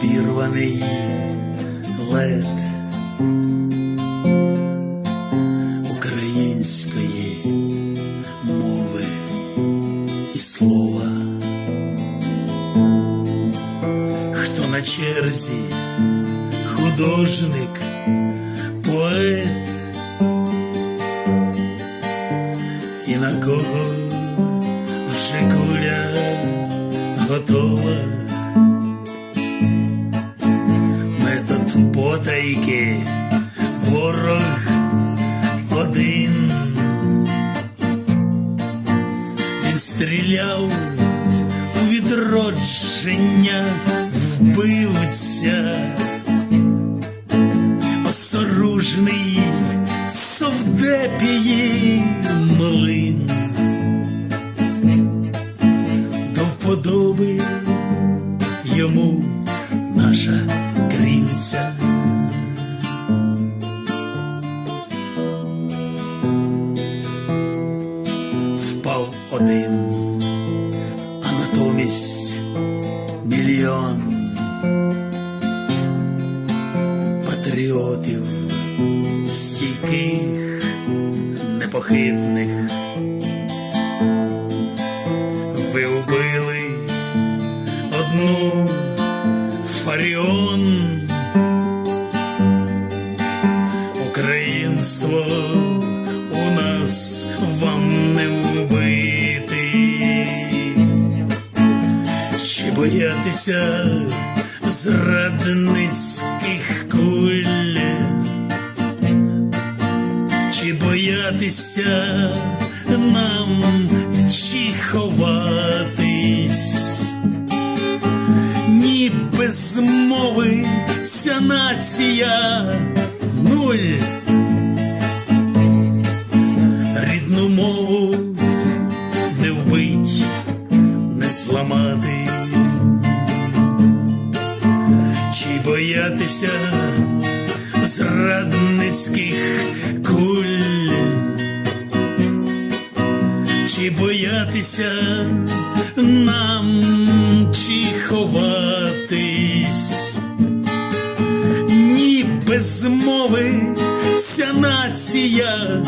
прихований лед української мови і слова. Хто на черзі художник, поет, і на кого вже куля готова. Потайки, ворог один. Він стріляв у відродження вбивця, осоружний совдепії млин. До вподоби йому наша крівця. Один, а натомість мільйон патріотів стійких, непохитних. Боятися зрадницьких куль? Чи боятися нам чи ховатись? Ні без мови ця нація нуль. Рідну мову не вбить, не зламати. Боятися зрадницьких куль? Чи боятися нам, чи ховатись? Ні без мови ця нація.